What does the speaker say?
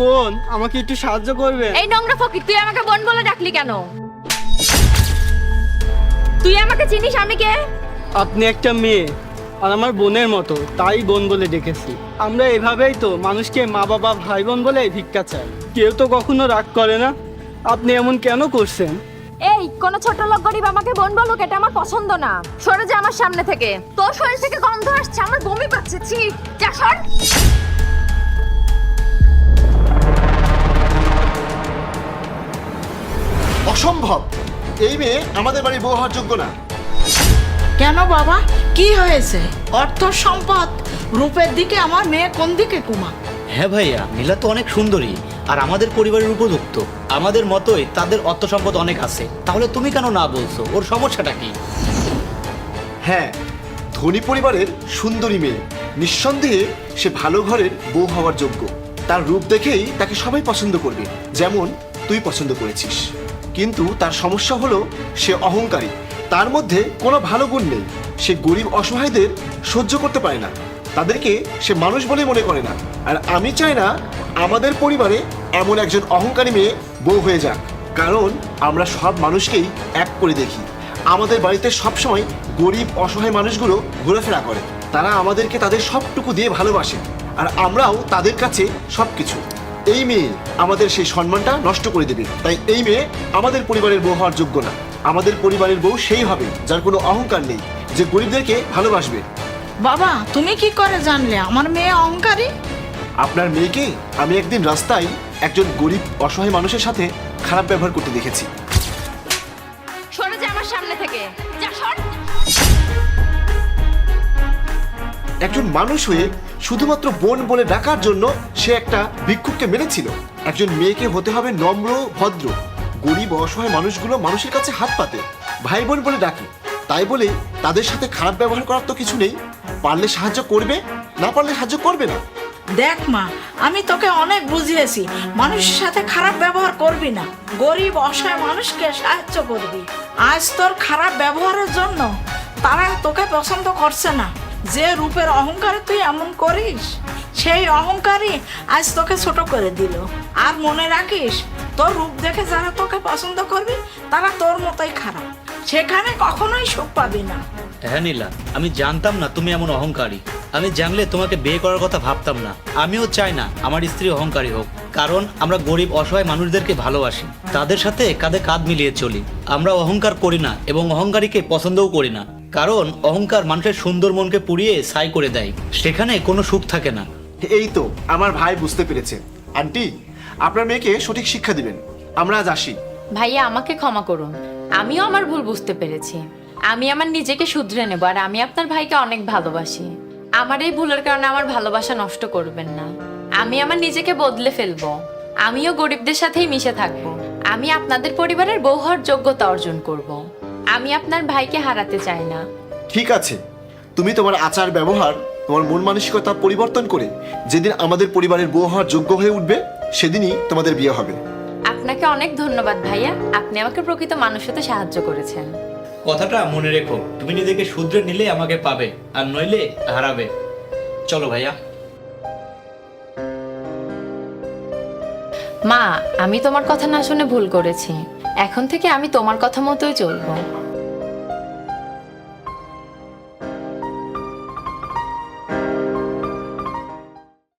বোন আমাকে একটু সাহায্য করবে? এই নোংরা ফকির তুই আমাকে বোন বলে ডাকলি কেন? তুই আমাকে চিনিস আমি কে? আপনি একটা মেয়ে আর আমার বোনের মতো তাই বোন বলে ডেকেছি। আমরা এভাবেই তো মানুষকে মা বাবা ভাই বোন বলে ভিক্ষা চায় কেউ তো কখনো রাগ করে না। আপনি এমন কেন করছেন? এই কোন ছোট লোক গরিব আমাকে বোন বলুক এটা আমার পছন্দ না। সরে যা আমার সামনে থেকে। তোর শরীর থেকে গন্ধ আসছে আমার বমি পাচ্ছে ছি যা সর। অসম্ভব। এই মেয়ে আমাদের বাড়ি বউ হওয়ার যোগ্য না। কেন বাবা? কি হয়েছে? অর্থ সম্পদ রূপের দিকে আমার মেয়ে কোন দিকে কুমা? হ্যাঁ ভাইয়া নীলা তো অনেক সুন্দরী আর আমাদের পরিবারের উপযুক্ত। আমাদের মতোই তাদের অর্থ সম্পদ অনেক আছে। তাহলে তুমি কেন না বলছো? ওর সমস্যাটা কি? হ্যাঁ ধনী পরিবারের সুন্দরী মেয়ে। নিঃসন্দেহে সে ভালো ঘরের বউ হওয়ার যোগ্য। তার রূপ দেখেই তাকে সবাই পছন্দ করবে যেমন তুই পছন্দ করেছিস। কিন্তু তার সমস্যা হলো সে অহংকারী। তার মধ্যে কোনো ভালো গুণ নেই। সে গরিব অসহায়দের সহ্য করতে পারে না। তাদেরকে সে মানুষ বলে মনে করে না। আর আমি চাই না আমাদের পরিবারে এমন একজন অহংকারী মেয়ে বউ হয়ে যাক। কারণ আমরা সব মানুষকেই এক করে দেখি। আমাদের বাড়িতে সবসময় গরিব অসহায় মানুষগুলো ঘোরাফেরা করে। তারা আমাদেরকে তাদের সবটুকু দিয়ে ভালোবাসে। আর আমরাও তাদের কাছে সবকিছু। এই মেয়ে আমাদের সেই সম্মানটা নষ্ট করে দেবে তাই এই মেয়ে আমাদের পরিবারের বউ হওয়ার যোগ্য না। আমাদের পরিবারের বউ সেই হবে যার কোনো অহংকার নেই যে গরিবদেরকে ভালোবাসবে। বাবা তুমি কি করে জানলে? আমার মেয়ে অহংকারী? আপনার মেয়েকে আমি একদিন রাস্তায় একজন গরিব অসহায় মানুষের সাথে খারাপ ব্যবহার করতে দেখেছি। সরে যা আমার সামনে থেকে। যা সর। একজন মানুষ হয়ে শুধুমাত্র বোন বলে ডাকার জন্য সে একটা ভিক্ষুককে মেরেছিল। একজন মেয়েকে হতে হবে নম্র, ভদ্র। গরিব, অসহায় মানুষগুলো মানুষের কাছে হাত পাতে। ভাই বোন বলে ডাকে। তাই বলে তাদের সাথে খারাপ ব্যবহার করার তো কিছু নেই। পারলে সাহায্য করবে, না পারলে সাহায্য করবে না। দেখ মা, আমি তোকে অনেক বুঝিয়েছি। মানুষের সাথে খারাপ ব্যবহার করবি না। গরিব, অসহায় মানুষকে সাহায্য করবি। আজ তোর খারাপ ব্যবহারের জন্য তারা তোকে পছন্দ করছে না। যে রূপের অহংকারে তুই এমন করিস, সেই অহংকারই আজ তোকে ছোট করে দিল। আর মনে রাখিস, তোর রূপ দেখে যারা তোকে পছন্দ করবে, তারা তোর মতোই খারাপ। সেখানে কখনোই সুখ পাবি না। হ্যাঁ নীলা, আমি জানতাম না তুমি এমন অহংকারী। আমি জানলে তোমাকে বিয়ে করার কথা ভাবতাম না। আমিও চাই না আমার স্ত্রী অহংকারী হোক, কারণ আমরা গরিব, অসহায় মানুষদেরকে ভালোবাসি। তাদের সাথে কাঁধে কাঁধ মিলিয়ে চলি। আমরা অহংকার করি না এবং অহংকারীকে পছন্দও করি না। কারণ অহংকার মানুষের সুন্দর মনকে পুড়িয়ে ছাই করে দেয়। সেখানে কোনো সুখ থাকে না। এই তো আমার ভাই বুঝতে পেরেছে। আন্টি আপনার মেয়েকে সঠিক শিক্ষা দিবেন। আমরা আজ আসি। ভাইয়া আমাকে ক্ষমা করুন। আমিও আমার ভুল বুঝতে পেরেছি। আমি আমার নিজেকে শুধরে নেব আর আমি আপনার ভাইকে অনেক ভালোবাসি। আমার এই ভুলের কারণে আমার ভালোবাসা নষ্ট করবেন না। আমি আমার নিজেকে বদলে ফেলব। আমিও গরিবদের সাথেই মিশে থাকব। আমি আপনাদের পরিবারের বউ হওয়ার যোগ্যতা অর্জন করব। আমি আপনার ভাইকে হারাতে চাই না। ঠিক আছে। তুমি তোমার আচার ব্যবহার তোমার মন মানসিকতা পরিবর্তন করে যেদিন আমাদের পরিবারের বউ হওয়ার যোগ্য হয়ে উঠবে সেদিনই তোমাদের বিয়ে হবে। আপনাকে অনেক ধন্যবাদ ভাইয়া। আপনি আমাকে প্রকৃত মানুষ হতে সাহায্য করেছেন। কথাটা মনে রেখো তুমি নিজেকে শুধরে নিলে আমাকে পাবে আর নইলে হারাবে। চলো ভাইয়া। মা আমি তোমার কথা না শুনে ভুল করেছি। এখন থেকে আমি তোমার কথা মতোই চলবো।